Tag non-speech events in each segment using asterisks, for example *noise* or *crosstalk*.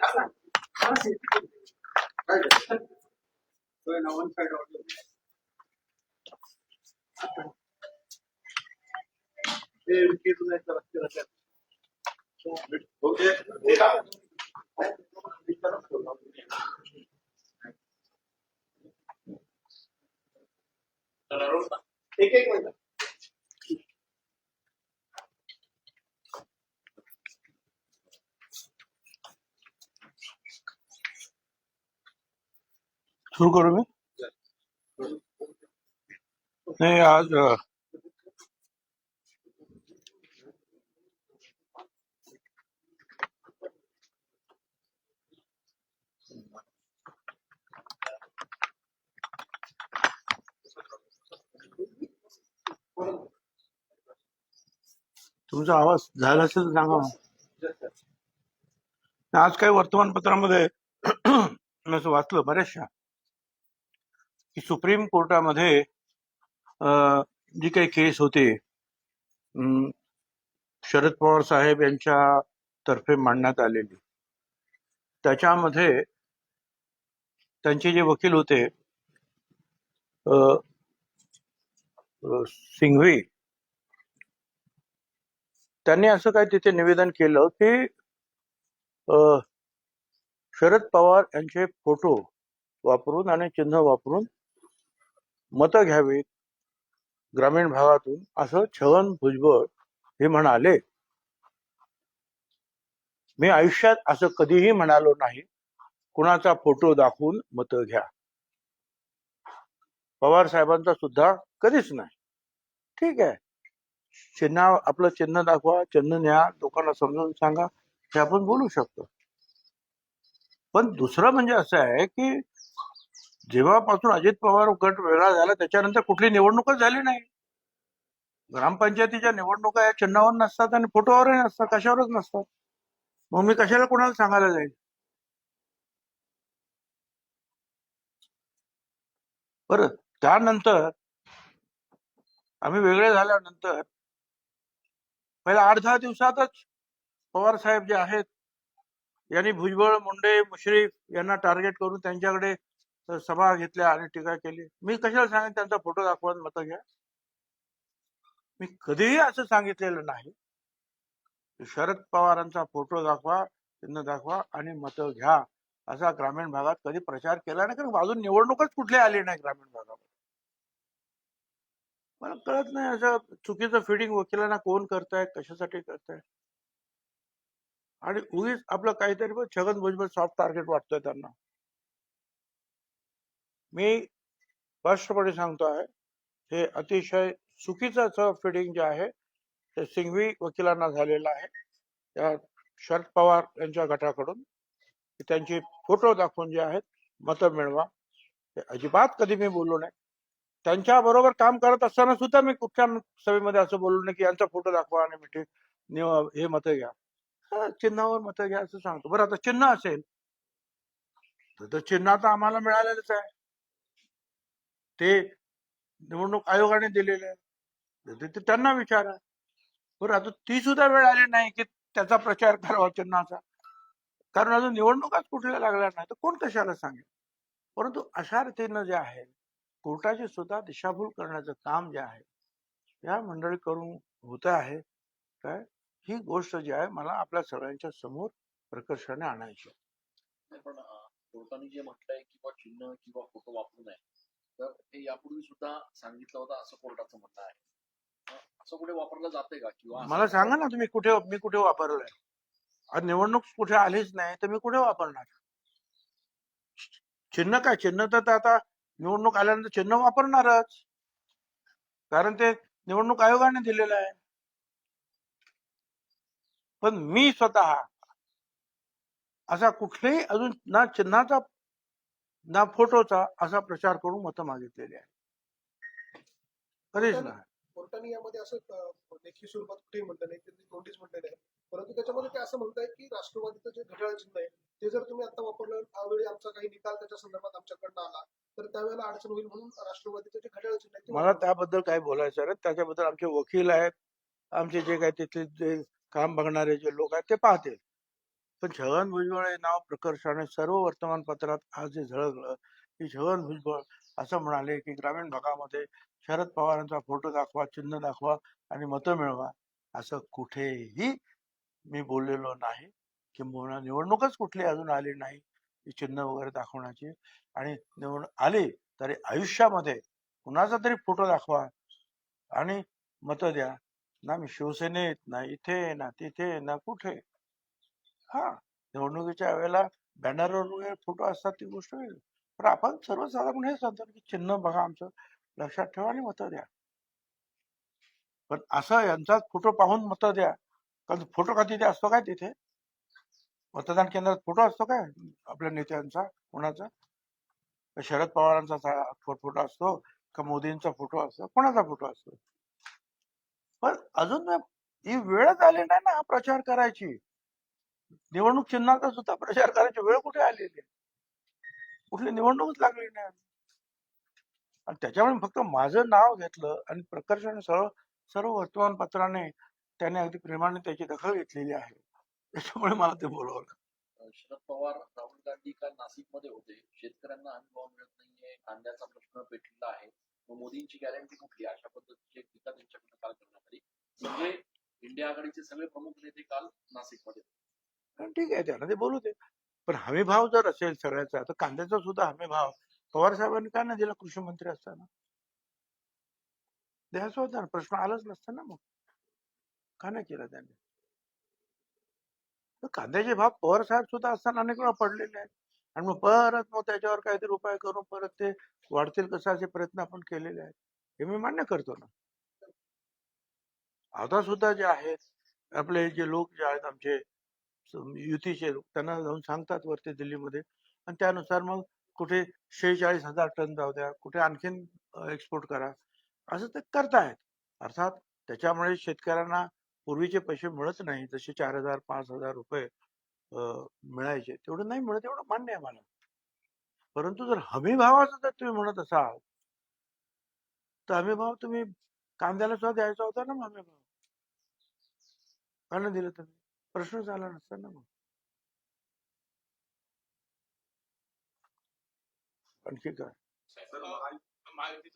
そう。いう。のオンサイドメール系のやつから来てらっしゃる。Thank you. सुरू करू मी नाही, आज तुमचा आवाज़ झाला असेल सांगा आज काही वर्तमानपत्रामध्ये *clears throat* मी असं वाचलं बऱ्याचशा. की सुप्रीम कोर्टामध्ये जी काही केस होती शरद पवार साहेब यांच्या तर्फे मांडण्यात आलेली. त्याच्यामध्ये त्यांचे जे वकील होते सिंघवी त्यांनी असं काय तिथे निवेदन केलं की शरद पवार यांचे फोटो वापरून आणि चिन्ह वापरून मतं घ्यावीत. ग्रामीण भागातून असं छगन भुजबळ हे म्हणाले. मी आयुष्यात असं कधीही म्हणालो नाही. कुणाचा फोटो दाखवून मतं घ्या. पवार साहेबांचा सुद्धा कधीच नाही. ठीक आहे. चिन्ह आपलं चिन्ह दाखवा चिन्ह न्या लोकांना समजावून सांगा. हे आपण बोलू शकतो. पण दुसरं म्हणजे असं आहे की जेव्हापासून अजित पवार गट वेगळा झाला त्याच्यानंतर कुठली निवडणूकच झाली नाही. ग्रामपंचायतीच्या निवडणुका या चिन्हावर नसतात आणि फोटोवरही नसतात कशावरच नसतात. मग मी कशाला कोणाला सांगायला जाईल? बर त्यानंतर आम्ही वेगळे झाल्यानंतर पहिल्या आठ दहा दिवसातच पवार साहेब जे आहेत यांनी भुजबळ मुंडे मुश्रीफ यांना टार्गेट करून त्यांच्याकडे सभा घेतल्या आणि टीका केली. मी कशाला सांगेन त्यांचा फोटो दाखवा मत मतं घ्या. मी कधीही असं सांगितलेलं नाही. शरद पवारांचा फोटो दाखवा चिन्ह दाखवा आणि मतं घ्या. असा ग्रामीण भागात कधी प्रचार केला नाही कारण अजून निवडणूकच कुठली आली नाही ग्रामीण भागात. मला कळत नाही असं चुकीचं फिडिंग वकिलांना कोण करताय कशासाठी करताय. आणि उगीच आपलं काहीतरी पण छगन भुजबळ सॉफ्ट टार्गेट वाटतोय त्यांना. मी स्पष्टपणे सांगतो आहे हे अतिशय चुकीचं असं फिडिंग जे आहे ते सिंघवी वकिलांना झालेलं आहे. त्या शरद पवार यांच्या गटाकडून त्यांचे त्यांची फोटो दाखवून जे आहेत मतं मिळवा. ते अजिबात कधी मी बोललो नाही. त्यांच्या बरोबर काम करत असताना सुद्धा मी कुठच्या सभेमध्ये असं बोललो नाही की यांचा फोटो दाखवा आणि मिठी हे मतं घ्या. चिन्हावर मतं घ्या असं सांगतो. बरं आता चिन्ह असेल तर चिन्ह आता आम्हाला मिळालेलंच आहे. ते निवडणूक आयोगाने दिलेले आहे. म्हणजे ते- त्यांना विचारा. बरं आता ती सुद्धा वेळ आली नाही की त्याचा प्रचार करावा चिन्हाचा. कारण अजून निवडणुकाच कुठल्या लागल्या नाही तर कोण कशाला सांगेल? परंतु अशा रीतीनं जे आहे कोर्टाची सुद्धा दिशाभूल करण्याचं काम जे आहे या मंडळी करून होत आहे. काय? ही गोष्ट जी आहे मला आपल्या सगळ्यांच्या समोर प्रकर्षाने आणायची पण कोर्टाने जे म्हटलंय किंवा चिन्ह किंवा फोटो वापरू नये तर हे यापूर्वी सुद्धा सांगितलं होतं असं कोर्टाचं म्हणणं आहे. असं कुठे वापरलं जाते का? किंवा मला सांगा ना तुम्ही कुठे मी कुठे वापरलंय? आज निवडणूक कुठे आलीच नाही तर मी कुठे वापरणार? चिन्ह काय? चिन्ह तर आता निवडणूक आल्यानंतर चिन्ह वापरणारच. कारण ते निवडणूक आयोगाने दिलेलं आहे. पण मी स्वतः असा कुठलेही अजून ना चिन्हाचा ना फोटोचा असा प्रचार करून मतं मागितलेली आहे कधीच नाही कोर्टाने यामध्ये असं लेखी स्वरूपात कुठेही म्हटलं नाही त्यांनी नोटीस म्हटलेलं आहे. परंतु त्याच्यामध्ये ते असं म्हणताय की राष्ट्रवादीचं जे घड्याळ चिन्ह आहे ते जर तुम्ही आता वापरलं त्यावेळी आमचा काही निकाल त्याच्या संदर्भात आमच्याकडनं आला तर त्यावेळेला अडचण होईल म्हणून राष्ट्रवादीचं जे घड्याळ चिन्ह आहे मला त्याबद्दल काय बोलायचं आहे त्याच्याबद्दल आमचे वकील आहेत आमचे जे काही तिथले जे काम बघणारे जे लोक आहेत ते पाहतील. पण छगन भुजबळ हे नाव प्रकर्षाने सर्व वर्तमानपत्रात आज जे झळकलं. की छगन भुजबळ असं म्हणाले की ग्रामीण भागामध्ये शरद पवारांचा फोटो दाखवा चिन्ह दाखवा आणि मतं मिळवा असं कुठेही मी बोललेलो नाही. किंबहुना निवडणूकच कुठली अजून आली नाही ही चिन्ह वगैरे दाखवण्याची. आणि निवडणूक आली तरी आयुष्यामध्ये कुणाचा तरी फोटो दाखवा आणि मतं द्या. ना मी शिवसेनेत ना इथे ना तिथे ना कुठे. हा निवडणुकीच्या वेळेला बॅनरवर वगैरे फोटो असतात ती गोष्ट वेगळी. पण आपण सर्वसाधारण हे सांगतो की चिन्ह बघा आमचं लक्षात ठेवा आणि मतं द्या. पण असं यांचाच फोटो पाहून मतं द्या. कारण फोटो का तिथे असतो काय तिथे? मतदान केंद्रात फोटो असतो काय? आपल्या नेत्यांचा कोणाचा? शरद पवारांचा फोटो असतो का मोदींचा फोटो असतो कोणाचा फोटो असतो? पण अजून ही वेळच आली नाही ना हा प्रचार करायची. निवडणूक चिन्हाचा सुद्धा प्रचार करायची वेळ कुठे आलेली आहे? कुठली निवडणूकच लागली नाही आणि त्याच्यामुळे फक्त माझं नाव घेतलं आणि प्रकर्षाने सर्व सर्व वर्तमानपत्राने त्याने अगदी प्रेमाने त्याची दखल घेतलेली आहे. त्याच्यामुळे मला ते बोलवलं शरद पवार राहुल गांधी काल नाशिकमध्ये होते. शेतकऱ्यांना अनुभव मिळत नाहीये. कांद्याचा प्रश्न पेटलेला आहे. मोदींची गॅरंटी कुठली अशा पद्धतीची टीका त्यांच्याकडून काल करण्यात आली. सगळे इंडिया आघाडीचे सगळे प्रमुख नेते काल नाशिकमध्ये होते. ठीक आहे त्यांना ते बोलू दे. पण हमी भाव जर असेल सगळ्याचा तर कांद्याचा सुद्धा हमी भाव पवार साहेबांनी का नाही दिला कृषी मंत्री असताना? द्यायचा होता ना प्रश्न आलाच नसता ना मग. का नाही केला त्यांनी? तर कांद्याचे भाव पवार साहेब सुद्धा असताना अनेक वेळा पडलेले आहेत. आणि मग परत मग त्याच्यावर काहीतरी उपाय करून परत ते वाढतील कशाचे प्रयत्न आपण केलेले आहेत हे मी मान्य करतो ना. आता सुद्धा जे आहेत आपले जे लोक जे आहेत आमचे युतीचे लोक त्यांना जाऊन सांगतात वरती दिल्लीमध्ये. आणि त्यानुसार मग कुठे शेहेचाळीस हजार टन जाऊ द्या कुठे आणखीन एक्सपोर्ट करा. असं ते करतायत. अर्थात त्याच्यामुळे शेतकऱ्यांना पूर्वीचे पैसे मिळत नाही जसे चार हजार पाच हजार रुपये मिळायचे. तेवढं नाही मिळत एवढं मान्य आहे मला. परंतु जर हमी भावाचं जर तुम्ही म्हणत असाल तर हमी भाव तुम्ही कांद्याला सुद्धा द्यायचा होता ना मग हमी भाव का दिलं तुम्ही. प्रश्नच आला नसता ना मग. आणखी काय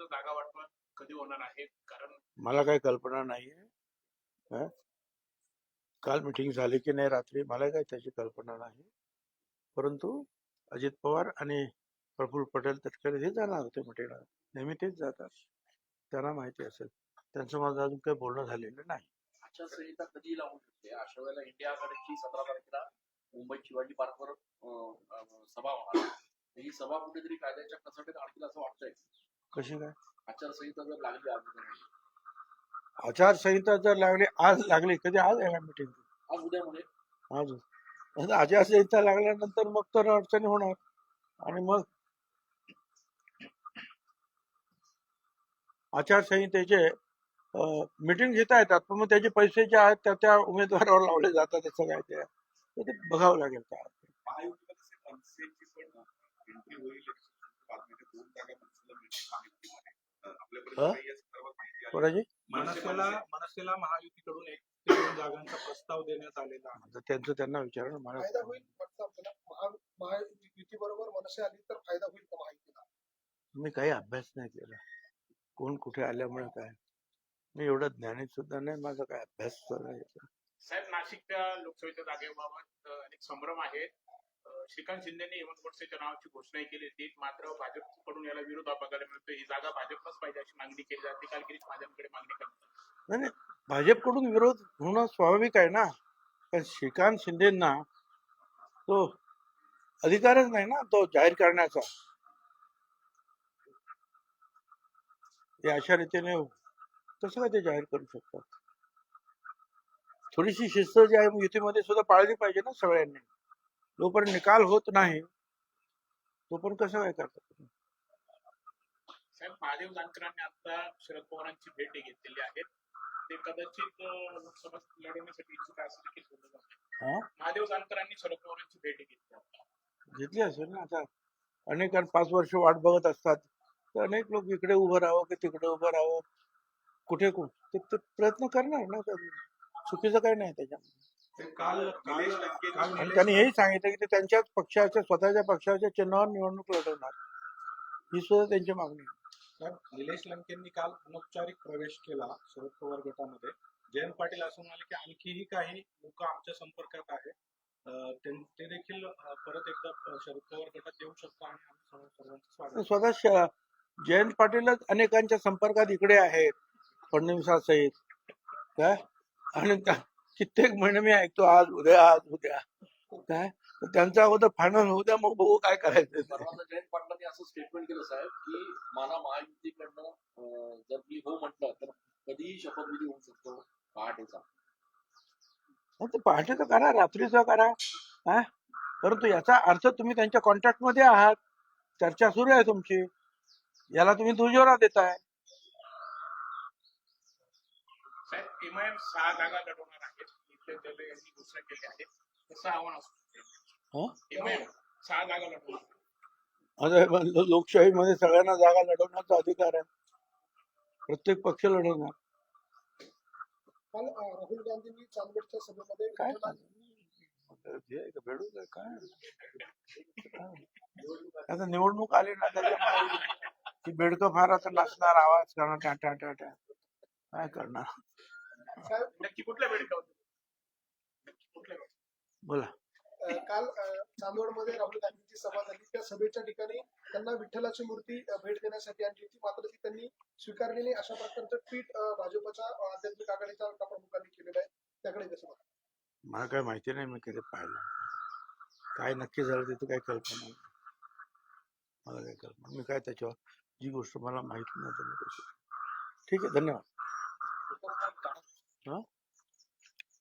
जागा वाटप कधी होणार आहे? कारण मला काही कल्पना नाहीये? काल मिटिंग झाली की नाही रात्री? मला काही त्याची कल्पना नाही. परंतु अजित पवार आणि प्रफुल्ल पटेल तटकरे हे जाणार होते मिटिंगला. नेहमी तेच जातात. त्यांना माहिती असेल. त्यांचं माझं अजून काही बोलणं झालेलं नाही. आचारसंहिता कधी लागू शकते अशा वेळेला इंडिया आघाडीची सतरा तारखेला मुंबईत शिवाजी पार्कवर सभा होणार. ही सभा कुठेतरी कायद्याच्या कसोटीत आणखी असं वाटतंय. कशी काय? आचारसंहिता जर लागली अगोदर आचारसंहिता जर लागली आज लागली कधी आज आहे मिटिंग आज उद्यामध्ये आज. आता आचारसंहिता लागल्यानंतर मग तर अडचणी होणार. आणि मग आचारसंहितेचे मिटिंग घेता येतात पण मग त्याचे पैसे जे आहेत त्या त्या उमेदवारावर लावले जातात त्याचं काय ते. ते बघावं लागेल काय. मनसेला हं? कोणाची? महायुतीकडून एक ते दोन जागांचा प्रस्ताव देण्यात आलेला आहे. आता त्यांचं त्यांना विचारा ना मला फायदा होईल वाटतं आपल्याला महा महायुती बरोबर मनसे आली तर फायदा होईल का महायुतीला? मी काही अभ्यास नाही केला. कोण कुठे आल्यामुळे काय? मी एवढं ज्ञानीत सुद्धा नाही माझा काय अभ्यास नाही साहेब नाशिकच्या लोकसभेच्या जागेबाबत अनेक संभ्रम आहेत. श्रीकांत शिंदेने हेमंत गोडसेच्या नावाची घोषणाही केली होती. मात्र भाजपकडून याला विरोध बघायला मिळतो ही जागा भाजपलाच पाहिजे अशी मागणी केली जाते. काल गिरीश महाजनकडे मागणी करतात नाही नाही. भाजपकडून विरोध होणं स्वाभाविक आहे ना. पण श्रीकांत शिंदेना तो अधिकारच नाही ना तो जाहीर करण्याचा. अशा रीतीने कसं काय ते जाहीर करू शकतात? थोडीशी शिस्त जी आहे युतीमध्ये सुद्धा पाळली पाहिजे ना सगळ्यांनी. जोपर्यंत निकाल होत नाही तोपर्यंत कसं काय करतात साहेब महादेव जानकरांनी आता शरद पवारांची भेट घेतलेली आहे. ते कदाचित लोकसभा लढवण्यासाठी इच्छुक असं देखील महादेव जानकरांनी शरद पवारांची भेट घेतली. घेतली असेल ना आता. अनेक पाच वर्ष वाट बघत असतात. तर अनेक लोक इकडे उभं राहावं की तिकडे उभं राहावं. कुठे कुठे ते ते प्रयत्न करणार ना तर चुकीचं काही नाही त्याच्यामध्ये. ते काल काल निलेश लंके- काल आणि त्यांनी हेही सांगितलं की ते त्यांच्याच पक्षाच्या स्वतःच्या पक्षाच्या चिन्हावर निवडणूक लढवणार. ही सुद्धा त्यांची मागणी आहे. निलेश लंकेंनी काल अनौपचारिक प्रवेश केला शरद पवार गटामध्ये. जयंत पाटील असं म्हणाले की आणखीही काही लोक आमच्या संपर्कात आहेत. अं, ते ते देखील परत एकदा शरद पवार गटात येऊ शकतो आणि आम्ही सर्व- सर्वांचं स्वागत स्वतः श- जयंत पाटीलच अनेकांच्या संपर्कात इकडे आहेत. फडणवीसासहित. काय? आणि त्या- कित्येक महिने मी ऐकतो आज उद्या आज उद्या. काय? तर त्यांचा अगोदर फायनल होऊ द्या मग बघू काय करायचं जयंत पाटलांनी असं स्टेटमेंट केलं साहेब की मला महायुतीकडनं जर मी हो म्हटलं तर कधीही शपथविधी होऊ शकतो पहाटेचा. मग ते पहाटेचं करा रात्रीचं करा. हा? परंतु याचा अर्थ तुम्ही त्यांच्या कॉन्टॅक्टमध्ये आहात. चर्चा सुरू आहे तुमची. याला तुम्ही दुजोरा देताय साहेब एमआयएम सहा जागा लढवणार आहेत. इथले दल यांनी घोषणा केली आहे. कसं आव्हान हं? असतं एमआयएम सहा जागा लढवणार आता लोकशाहीमध्ये सगळ्यांना जागा लढवण्याचा अधिकार आहे. प्रत्येक पक्ष लढवणार. काल राहुल गांधींनी चांदवडच्या सभेमध्ये काय हे भेडू काय? आता निवडणूक आली ना त्याच्यामुळे बेडकं फार आता नाचणार आवाज करणार टाटा टाटा काय करणार? नक्की कुठल्या बेडकावर नक्की कुठल्या बेडकावर? बोला. काल चांदवडमध्ये राहुल गांधींची सभा झाली. त्या सभेच्या ठिकाणी त्यांना विठ्ठलाची मूर्ती भेट देण्यासाठी आणली होती. मात्र ती त्यांनी स्वीकारली नाही. अशा प्रकारचं ट्विट भाजपच्या आध्यात्मिक आघाडीच्या प्रमुखांनी केलेलं आहे. त्याकडे कसं? मला काय माहिती नाही. मी कधी पाहिलं काय नक्की झालं त्याचं काय कल्पना. मला काय कल्पना मी काय त्याच्यावर जी गोष्ट मला माहिती नाही कशी ठीक आहे. धन्यवाद?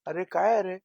अरे काय अरे